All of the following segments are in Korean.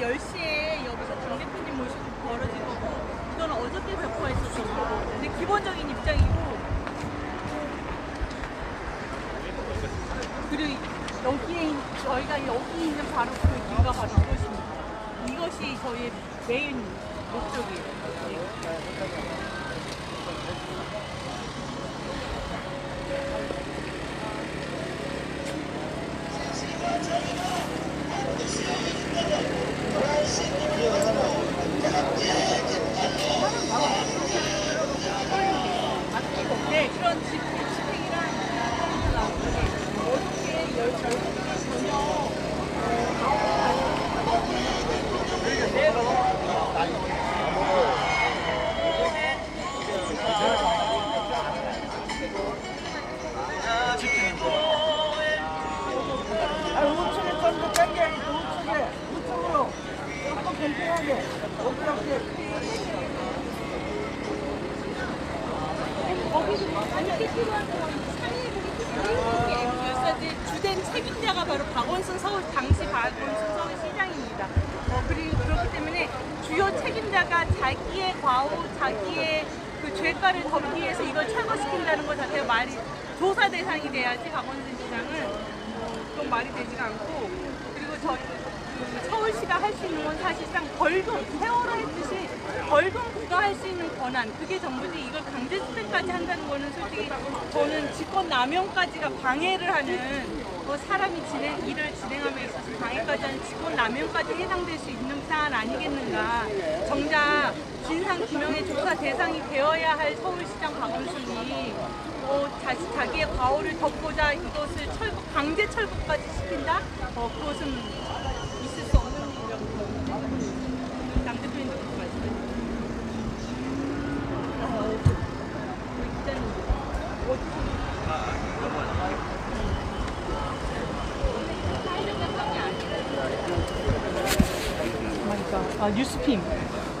10시에 여기서 당 대표님 모시고 벌어진 거고 이건 어저께 배포했었던 거고 근데 기본적인 입장이고 그리고 여기에 있- 저희가 여기 있는 바로 그 이유가 바로 이것입니다. 이것이 저희의 메인 목적이에요. 사회복지 주된 책임자가 바로 박원순 서울 당시 박원순 서울시장입니다. 어, 그리고 그렇기 때문에 주요 책임자가 자기의 과오, 자기의 그 죄가를 덮기 위해서 이걸 철거시킨다는 것 자체가 말이 조사 대상이 돼야지 박원순 시장은 어, 그건 말이 되지가 않고 그리고 저희 그 서울시가 할 수 있는 건 사실상 벌금 했듯이 벌금 부과할 수 있는 권한 그게 전부지 이걸 강제 수배까지 한다는 거는 솔직히 저는 직권 남용까지가 방해를 하는 뭐 사람이 진행 일을 진행함에 있어서 방해까지 하는 직권 남용까지 해당될 수 있는 사안 아니겠는가 정작 진상 규명의 조사 대상이 되어야 할 서울시장 박원순이 어, 자시, 자기의 과오를 덮고자 이것을 철거, 강제 철거까지 시킨다? 어, 그것은 있을 수 없는 일이라고 봅니다. 남 대표님도 그렇게 말씀해 주세요. 우리 기자님, 어디서 그러니까 아 뉴스핌.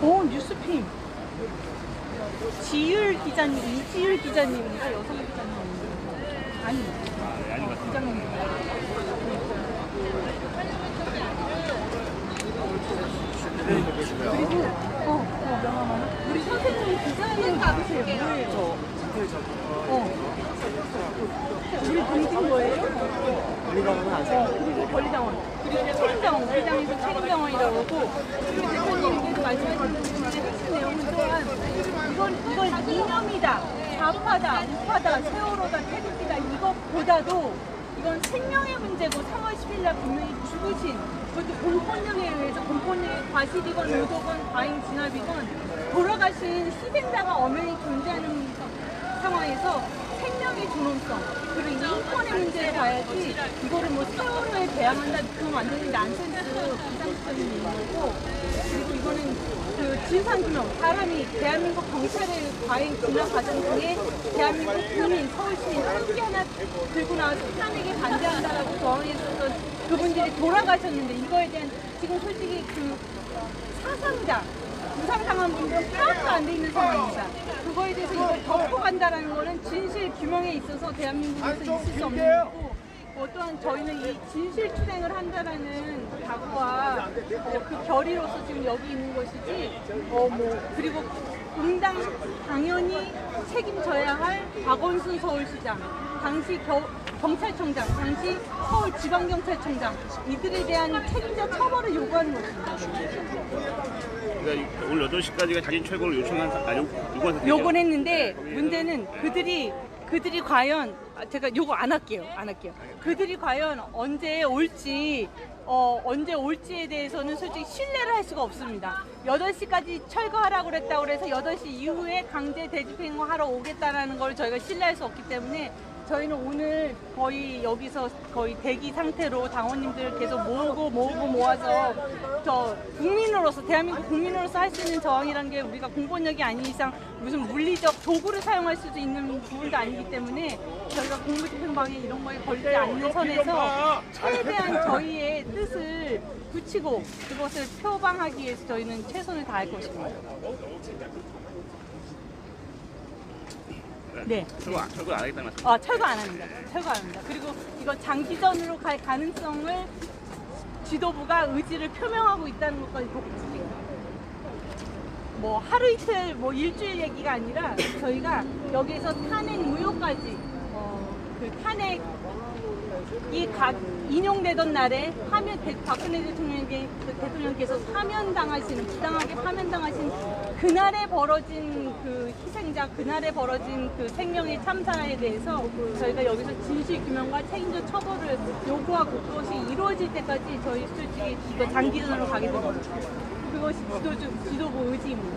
오 뉴스핌. 지율 기자님, 이지율 기자님입니다. 여성 기자님. 아니. 어, 기자님. 그리고 어, 어 명함 우리 선생님 기자님 받으세요. 뭐예요? 어. 우리 동진 거예요? 어, 그리고 권리당원, 그리고 책임당원, 우리당에서 책임당원이라고 하고, 그리고 대표님께서 말씀하신 분의 핵심 내용은 또한, 이건, 이건 이념이다, 좌파다, 우파다, 세월호다, 태극기다, 이것보다도 이건 생명의 문제고 3월 10일 날 분명히 죽으신, 그것도 공권력에 의해서 공권력의 과실이건 의도건 과잉 진압이건 돌아가신 희생자가 엄연히 존재하는 상황에서 생명의 존엄성 그리고 인권의 문제를 봐야지 이거를 뭐 세월호에 대항한다 그건 완전히 난센스 비상식적인 얘기고 그리고 이거는 그 진상규명 사람이 대한민국 경찰의 과잉 진압 과정 중에 대한민국 국민 서울시민 한끼 하나 들고 나와서 사람에게 반대한다라고 저항했었던 그분들이 돌아가셨는데 이거에 대한 지금 솔직히 그 사상자 부상 당한 분들은 파악도 안돼 있는 상황입니다. 그거에 대해서 이걸 덮고 간다라는 거는 진실 규명에 있어서 대한민국에서 있을 수 없는 거고 어, 또한 저희는 이 진실 투쟁을 한다라는 각오와 어, 그 결의로서 지금 여기 있는 것이지 어 뭐 그리고 응당 당연히 책임져야 할 박원순 서울시장 당시 겨, 경찰청장 당시 서울지방경찰청장. 이들에 대한 책임자 처벌을 요구하는 것입니다. 그러니까 오늘 8시까지가 자진 철거를 요청한 사- 아, 요, 요구한 요건 했는데 문제는 그들이 그들이 과연 아, 제가 요거 안 할게요 안 할게요. 그들이 과연 언제 올지 어 언제 올지에 대해서는 솔직히 신뢰를 할 수가 없습니다. 8시까지 철거하라고 그랬다고 그래서 8시 이후에 강제 대집행하러 오겠다라는 걸 저희가 신뢰할 수 없기 때문에 저희는 오늘 거의 여기서 거의 대기 상태로 당원님들 계속 모으고 모으고 모아서 저 국민으로서 대한민국 국민으로서 할 수 있는 저항이라는 게 우리가 공권력이 아닌 이상 무슨 물리적 도구를 사용할 수도 있는 부분도 아니기 때문에 저희가 공무집행방해 이런 거에 걸리지 않는 선에서 최대한 저희의 뜻을 굳히고 그것을 표방하기 위해서 저희는 최선을 다할 것입니다. 네. 철거, 안- 철거 안 하겠다는 말씀. 어, 철거 안 합니다. 철거 안 합니다. 그리고 이거 장기전으로 갈 가능성을 지도부가 의지를 표명하고 있다는 것까지 보고 있어요 뭐 하루 이틀 뭐 일주일 얘기가 아니라 저희가 여기에서 탄핵 무효까지 어, 그 탄핵 이 각 인용되던 날에 파면 대, 박근혜 대통령에게 그 대통령께서 파면당하신 부당하게 파면당하신 그날에 벌어진 그 희생자 그날에 벌어진 그 생명의 참사에 대해서 저희가 여기서 진실 규명과 책임자 처벌을 요구하고 그것이 이루어질 때까지 저희 솔직히 이거 장기전으로 가게 됩니다. 그것이 지도주, 지도부 의지입니다.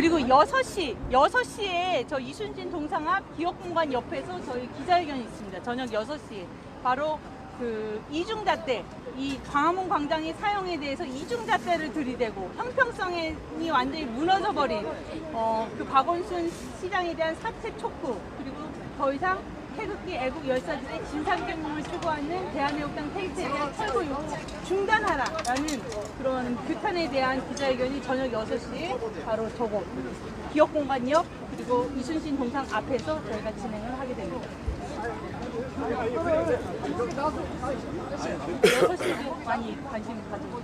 그리고 6시, 6시에 저 이순신 동상 앞 기억공간 옆에서 저희 기자회견이 있습니다. 저녁 6시에. 바로 그 이중잣대, 이 광화문 광장의 사용에 대해서 이중잣대를 들이대고 형평성이 완전히 무너져버린 어, 그 박원순 시장에 대한 사채 촉구 그리고 더 이상 태극기 애국 열사들의 진상규명을 추구하는 대한민국당 테이트에 대한 철거 요구 중단하라라는 그런 규탄에 대한 기자회견이 저녁 6시에 바로 저곳 기억공간역 그리고 이순신 동상 앞에서 저희가 진행을 하게 됩니다. 6시도 많이 관심 가져주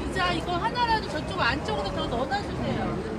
기자 이거 하나라도 저쪽 안쪽으로 더 넣어놔주세요.